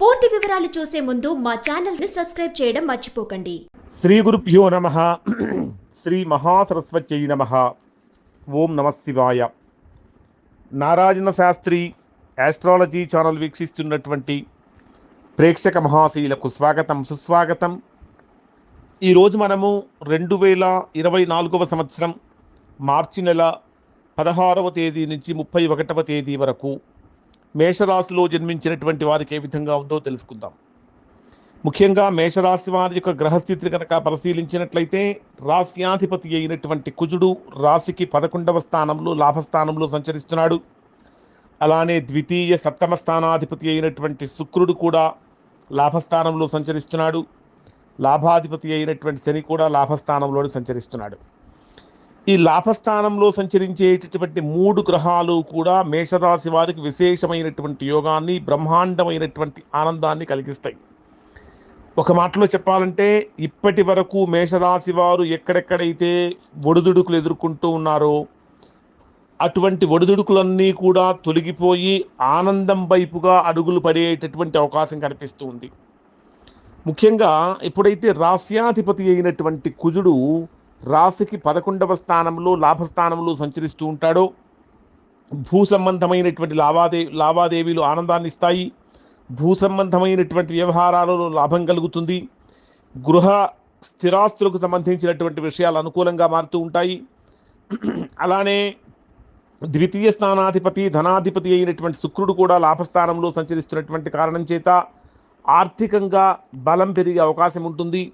పూర్తి వివరాలు చూసే ముందు మా ఛానల్ని సబ్స్క్రైబ్ చేయడం మర్చిపోకండి. శ్రీ గురుభ్యో నమ. శ్రీ మహాసరస్వత్యై నమ. ఓం నమ శివాయ. నారాయణ శాస్త్రి ఆస్ట్రాలజీ ఛానల్ వీక్షిస్తున్నటువంటి ప్రేక్షక మహాశీలకు స్వాగతం సుస్వాగతం. ఈరోజు మనము రెండు వేల ఇరవై నాలుగవ సంవత్సరం మార్చి నెల పదహారవ తేదీ నుంచి ముప్పై ఒకటవ తేదీ వరకు మేషరాశిలో జన్మించినటువంటి వారికి ఏ విధంగా ఉందో తెలుసుకుందాం. ముఖ్యంగా మేషరాశి వారి యొక్క గ్రహస్థితిని కనుక పరిశీలించినట్లయితే రాశ్యాధిపతి అయినటువంటి కుజుడు రాశికి పదకొండవ స్థానంలో లాభస్థానంలో సంచరిస్తున్నాడు. అలానే ద్వితీయ సప్తమ స్థానాధిపతి అయినటువంటి శుక్రుడు కూడా లాభస్థానంలో సంచరిస్తున్నాడు. లాభాధిపతి అయినటువంటి శని కూడా లాభస్థానంలో సంచరిస్తున్నాడు. ఈ లాభస్థానంలో సంచరించేటటువంటి మూడు గ్రహాలు కూడా మేషరాశి వారికి విశేషమైనటువంటి యోగాన్ని బ్రహ్మాండమైనటువంటి ఆనందాన్ని కలిగిస్తాయి. ఒక మాటలో చెప్పాలంటే ఇప్పటి వరకు మేషరాశి వారు ఎక్కడెక్కడైతే ఒడిదుడుకులు ఎదుర్కొంటూ ఉన్నారో అటువంటి ఒడిదుడుకులన్నీ కూడా తొలగిపోయి ఆనందం వైపుగా అడుగులు పడేటటువంటి అవకాశం కనిపిస్తూ ఉంది. ముఖ్యంగా ఎప్పుడైతే రాస్యాధిపతి అయినటువంటి కుజుడు రాశికి పదకొండవ స్థానంలో లాభస్థానంలో సంచరిస్తూ ఉంటాడో. భూ సంబంధమైనటువంటి లావాదే లావాదేవీలు ఆనందాన్ని ఇస్తాయి. భూ సంబంధమైనటువంటి వ్యవహారాలలో లాభం కలుగుతుంది. గృహ స్థిరాస్తులకు సంబంధించినటువంటి విషయాలు అనుకూలంగా మారుతూ ఉంటాయి. అలానే ద్వితీయ స్థానాధిపతి ధనాధిపతి అయినటువంటి శుక్రుడు కూడా లాభస్థానంలో సంచరిస్తున్నటువంటి కారణం చేత ఆర్థికంగా బలం పెరిగే అవకాశం ఉంటుంది.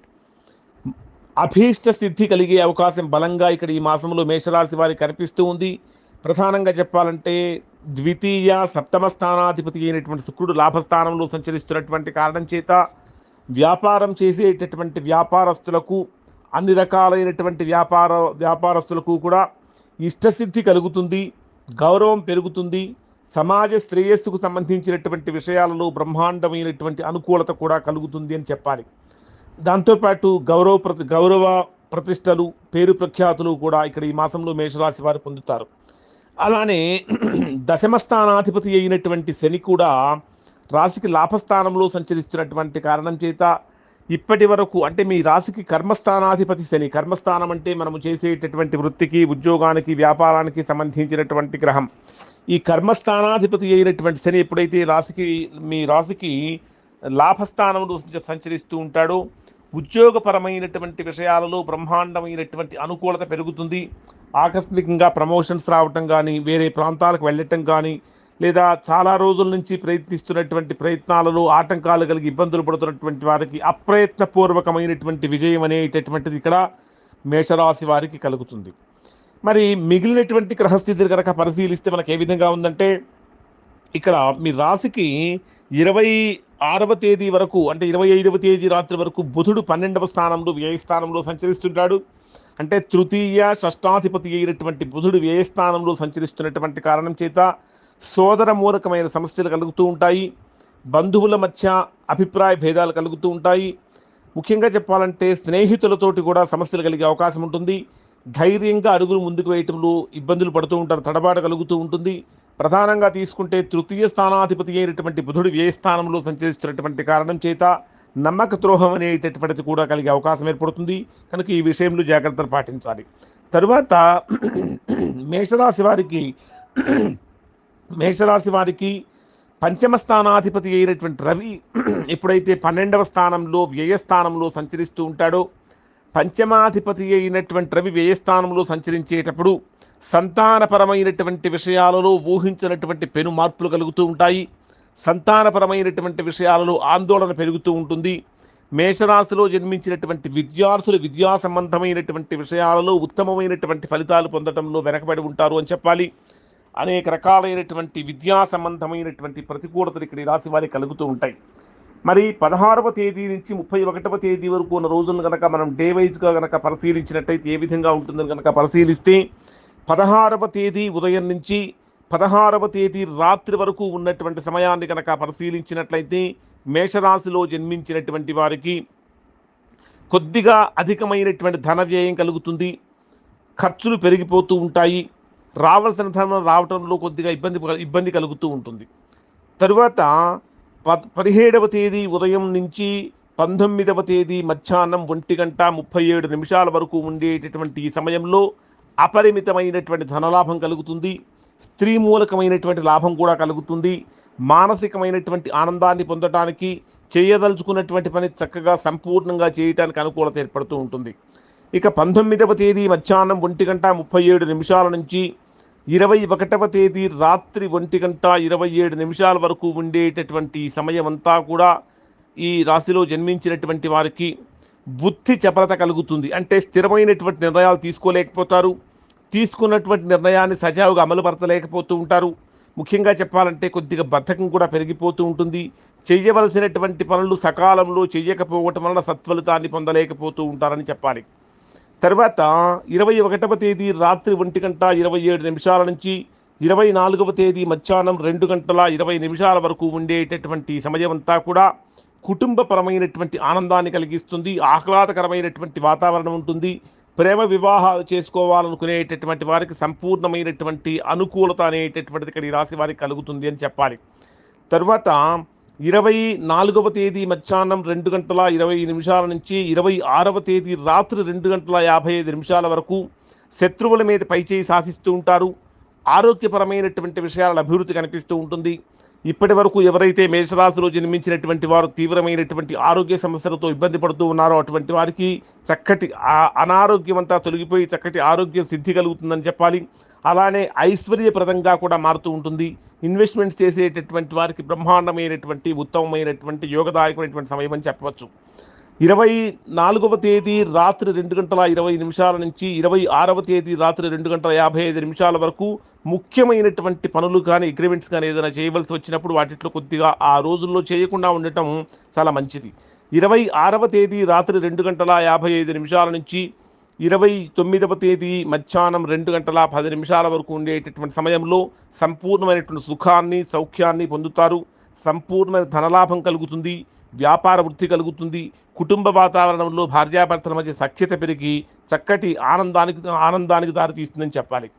అభీష్ట సిద్ధి కలిగే అవకాశం బలంగా ఇక్కడ ఈ మాసంలో మేషరాశి వారికి కనిపిస్తూ ఉంది. ప్రధానంగా చెప్పాలంటే ద్వితీయ సప్తమ స్థానాధిపతి అయినటువంటి శుక్రుడు లాభస్థానంలో సంచరిస్తున్నటువంటి కారణం చేత వ్యాపారం చేసేటటువంటి వ్యాపారస్తులకు అన్ని రకాలైనటువంటి వ్యాపార వ్యాపారస్తులకు కూడా ఇష్టసిద్ధి కలుగుతుంది గౌరవం పెరుగుతుంది. సమాజ శ్రేయస్సుకు సంబంధించినటువంటి విషయాలలో బ్రహ్మాండమైనటువంటి అనుకూలత కూడా కలుగుతుంది అని చెప్పాలి. దాంతోపాటు గౌరవ ప్రతి గౌరవ ప్రతిష్టలు పేరు ప్రఖ్యాతులు కూడా ఇక్కడ ఈ మాసంలో మేషరాశి వారు పొందుతారు. అలానే దశమ స్థానాధిపతి అయినటువంటి శని కూడా రాశికి లాభస్థానంలో సంచరిస్తున్నటువంటి కారణం చేత ఇప్పటి వరకు అంటే మీ రాశికి కర్మస్థానాధిపతి శని కర్మస్థానం అంటే మనము చేసేటటువంటి వృత్తికి ఉద్యోగానికి వ్యాపారానికి సంబంధించినటువంటి గ్రహం. ఈ కర్మస్థానాధిపతి అయినటువంటి శని ఎప్పుడైతే రాశికి మీ రాశికి లాభస్థానంలో సంచరిస్తూ ఉంటాడో ఉద్యోగపరమైనటువంటి విషయాలలో బ్రహ్మాండమైనటువంటి అనుకూలత పెరుగుతుంది. ఆకస్మికంగా ప్రమోషన్స్ రావటం కానీ వేరే ప్రాంతాలకు వెళ్ళటం కానీ లేదా చాలా రోజుల నుంచి ప్రయత్నిస్తున్నటువంటి ప్రయత్నాలలో ఆటంకాలు కలిగి ఇబ్బందులు పడుతున్నటువంటి వారికి అప్రయత్నపూర్వకమైనటువంటి విజయం అనేటటువంటిది ఇక్కడ మేషరాశి వారికి కలుగుతుంది. మరి మిగిలినటువంటి గ్రహస్థితిని కనుక పరిశీలిస్తే మనకు ఏ విధంగా ఉందంటే ఇక్కడ మీ రాశికి ఇరవై ఆరవ తేదీ వరకు అంటే ఇరవై ఐదవ తేదీ రాత్రి వరకు బుధుడు పన్నెండవ స్థానంలో వ్యయస్థానంలో సంచరిస్తుంటాడు. అంటే తృతీయ షష్టాధిపతి అయినటువంటి బుధుడు వ్యయస్థానంలో సంచరిస్తున్నటువంటి కారణం చేత సోదర మూలకమైన సమస్యలు కలుగుతూ ఉంటాయి. బంధువుల మధ్య అభిప్రాయ భేదాలు కలుగుతూ ఉంటాయి. ముఖ్యంగా చెప్పాలంటే స్నేహితులతోటి కూడా సమస్యలు కలిగే అవకాశం ఉంటుంది. ధైర్యంగా అడుగులు ముందుకు వేయటంలో ఇబ్బందులు పడుతూ ఉంటారు తడబాట కలుగుతూ ఉంటుంది. ప్రధానంగా తీసుకుంటే తృతీయ స్థానాధిపతి అయినటువంటి బుధుడు వ్యయ స్థానంలో సంచరిస్తున్నటువంటి కారణం చేత నమ్మక ద్రోహం అనేటటువంటిది కూడా కలిగే అవకాశం ఏర్పడుతుంది. కనుక ఈ విషయంలో జాగ్రత్తలు పాటించాలి. తరువాత మేషరాశి వారికి మేషరాశి వారికి పంచమ స్థానాధిపతి అయినటువంటి రవి ఎప్పుడైతే పన్నెండవ స్థానంలో వ్యయస్థానంలో సంచరిస్తూ ఉంటాడో పంచమాధిపతి అయినటువంటి రవి వ్యయస్థానంలో సంచరించేటప్పుడు సంతానపరమైనటువంటి విషయాలలో ఊహించినటువంటి పెను మార్పులు కలుగుతూ ఉంటాయి. సంతానపరమైనటువంటి విషయాలలో ఆందోళన పెరుగుతూ ఉంటుంది. మేషరాశిలో జన్మించినటువంటి విద్యార్థులు విద్యా సంబంధమైనటువంటి విషయాలలో ఉత్తమమైనటువంటి ఫలితాలు పొందడంలో వెనకబడి ఉంటారు అని చెప్పాలి. అనేక రకాలైనటువంటి విద్యా సంబంధమైనటువంటి ప్రతికూలతలు ఇక్కడ రాశి వారికి కలుగుతూ ఉంటాయి. మరి పదహారవ తేదీ నుంచి ముప్పై ఒకటవ తేదీ వరకు ఉన్న రోజులను కనుక మనం డే వైజ్గా కనుక పరిశీలించినట్టయితే ఏ విధంగా ఉంటుందని కనుక పరిశీలిస్తే పదహారవ తేదీ ఉదయం నుంచి పదహారవ తేదీ రాత్రి వరకు ఉన్నటువంటి సమయాన్ని కనుక పరిశీలించినట్లయితే మేషరాశిలో జన్మించినటువంటి వారికి కొద్దిగా అధికమైనటువంటి ధన వ్యయం కలుగుతుంది. ఖర్చులు పెరిగిపోతూ ఉంటాయి. రావాల్సిన ధనం రావటంలో కొద్దిగా ఇబ్బంది ఇబ్బంది కలుగుతూ ఉంటుంది. తరువాత ప- పదిహేడవ తేదీ ఉదయం నుంచి పంతొమ్మిదవ తేదీ మధ్యాహ్నం ఒంటి గంట ముప్పై ఏడు నిమిషాల వరకు ఉండేటటువంటి ఈ సమయంలో అపరిమితమైనటువంటి ధనలాభం కలుగుతుంది. స్త్రీ మూలకమైనటువంటి లాభం కూడా కలుగుతుంది. మానసికమైనటువంటి ఆనందాన్ని పొందటానికి చేయదలుచుకున్నటువంటి పని చక్కగా సంపూర్ణంగా చేయటానికి అనుకూలత ఏర్పడుతూ ఉంటుంది. ఇక పంతొమ్మిదవ తేదీ మధ్యాహ్నం ఒంటి గంట ముప్పై ఏడు నిమిషాల నుంచి ఇరవై ఒకటవ తేదీ రాత్రి ఒంటి గంట ఇరవై ఏడు నిమిషాల వరకు ఉండేటటువంటి సమయం అంతా కూడా ఈ రాశిలో జన్మించినటువంటి వారికి బుద్ధి చపలత కలుగుతుంది. అంటే స్థిరమైనటువంటి నిర్ణయాలు తీసుకోలేకపోతారు. తీసుకున్నటువంటి నిర్ణయాన్ని సజావుగా అమలుపరచలేకపోతూ ఉంటారు. ముఖ్యంగా చెప్పాలంటే కొద్దిగా బద్ధకం కూడా పెరిగిపోతూ ఉంటుంది. చేయవలసినటువంటి పనులు సకాలంలో చేయకపోవటం వలన సత్ఫలితాన్ని పొందలేకపోతూ ఉంటారని చెప్పాలి. తర్వాత ఇరవై ఒకటవ తేదీ రాత్రి ఒంటి గంట ఇరవై ఏడు నిమిషాల నుంచి ఇరవై నాలుగవ తేదీ మధ్యాహ్నం రెండు గంటల ఇరవై నిమిషాల వరకు ఉండేటటువంటి సమయం అంతా కూడా కుటుంబపరమైనటువంటి ఆనందాన్ని కలిగిస్తుంది. ఆహ్లాదకరమైనటువంటి వాతావరణం ఉంటుంది. ప్రేమ వివాహాలు చేసుకోవాలనుకునేటటువంటి వారికి సంపూర్ణమైనటువంటి అనుకూలత అనేటటువంటిది ఇక్కడ ఈ రాశి వారికి కలుగుతుంది అని చెప్పాలి. తర్వాత ఇరవై నాలుగవ తేదీ మధ్యాహ్నం రెండు గంటల ఇరవై నిమిషాల నుంచి ఇరవై ఆరవ తేదీ రాత్రి రెండు గంటల యాభై ఐదు నిమిషాల వరకు శత్రువుల మీద పైచేయి సాధిస్తూ ఉంటారు. ఆరోగ్యపరమైనటువంటి విషయాల అభివృద్ధి కనిపిస్తూ ఉంటుంది. ఇప్పటి వరకు ఎవరైతే మేషరాశిలో జన్మించినటువంటి వారు తీవ్రమైనటువంటి ఆరోగ్య సమస్యలతో ఇబ్బంది పడుతూ ఉన్నారో అటువంటి వారికి చక్కటి అనారోగ్యం అంతా తొలగిపోయి చక్కటి ఆరోగ్యం సిద్ధి కలుగుతుందని చెప్పాలి. అలానే ఐశ్వర్యప్రదంగా కూడా మారుతూ ఉంటుంది. ఇన్వెస్ట్మెంట్స్ చేసేటటువంటి వారికి బ్రహ్మాండమైనటువంటి ఉత్తమమైనటువంటి యోగదాయకమైనటువంటి సమయం అని చెప్పవచ్చు. ఇరవై నాలుగవ తేదీ రాత్రి రెండు గంటల ఇరవై నిమిషాల నుంచి ఇరవై ఆరవ తేదీ రాత్రి రెండు గంటల యాభై ఐదు నిమిషాల వరకు ముఖ్యమైనటువంటి పనులు కానీ అగ్రిమెంట్స్ కానీ ఏదైనా చేయవలసి వచ్చినప్పుడు వాటిలో కొద్దిగా ఆ రోజుల్లో చేయకుండా ఉండటం చాలా మంచిది. ఇరవై ఆరవ తేదీ రాత్రి రెండు గంటల యాభై ఐదు నిమిషాల నుంచి ఇరవై తొమ్మిదవ తేదీ మధ్యాహ్నం రెండు గంటల పది నిమిషాల వరకు ఉండేటటువంటి సమయంలో సంపూర్ణమైనటువంటి సుఖాన్ని సౌఖ్యాన్ని పొందుతారు. సంపూర్ణమైన ధనలాభం కలుగుతుంది. వ్యాపార వృద్ధి కలుగుతుంది. కుటుంబ వాతావరణంలో భార్యాభర్తల మధ్య సఖ్యత పెరిగి చక్కటి ఆనందానికి ఆనందానికి దారితీస్తుందని చెప్పాలి.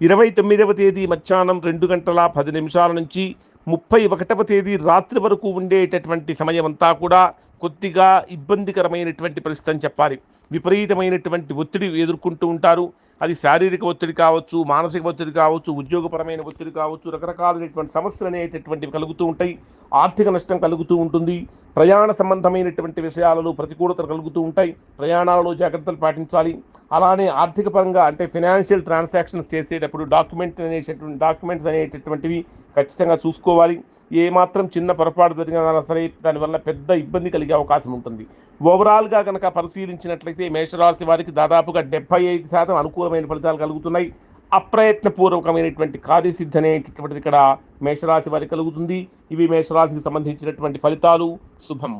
ఇరవై తొమ్మిదవ తేదీ మధ్యాహ్నం రెండు గంటల పది నిమిషాల నుంచి ముప్పై ఒకటవ తేదీ రాత్రి వరకు ఉండేటటువంటి సమయం అంతా కూడా కొద్దిగా ఇబ్బందికరమైనటువంటి పరిస్థితి అని చెప్పాలి. విపరీతమైనటువంటి ఒత్తిడి ఎదుర్కొంటూ ఉంటారు. అది శారీరక ఒత్తిడి కావచ్చు మానసిక ఒత్తిడి కావచ్చు ఉద్యోగపరమైన ఒత్తిడి కావచ్చు రకరకాలైనటువంటి సమస్యలు అనేటటువంటివి కలుగుతూ ఉంటాయి. ఆర్థిక నష్టం కలుగుతూ ఉంటుంది. ప్రయాణ సంబంధమైనటువంటి విషయాలలో ప్రతికూలతలు కలుగుతూ ఉంటాయి. ప్రయాణాలలో జాగ్రత్తలు పాటించాలి. అలానే ఆర్థిక పరంగా అంటే ఫినాన్షియల్ ట్రాన్సాక్షన్స్ చేసేటప్పుడు డాక్యుమెంట్ అనేటటువంటి డాక్యుమెంట్స్ అనేటటువంటివి ఖచ్చితంగా చూసుకోవాలి. ఏ మాత్రం చిన్న పొరపాటు జరిగినా సరే దానివల్ల పెద్ద ఇబ్బంది కలిగే అవకాశం ఉంటుంది. ఓవరాల్గా కనుక పరిశీలించినట్లయితే మేషరాశి వారికి దాదాపుగా డెబ్బై ఐదు శాతం అనుకూలమైన ఫలితాలు కలుగుతున్నాయి. అప్రయత్నపూర్వకమైనటువంటి కార్యసిద్ధి అనేటటువంటిది ఇక్కడ మేషరాశి వారికి కలుగుతుంది. ఇవి మేషరాశికి సంబంధించినటువంటి ఫలితాలు. శుభం.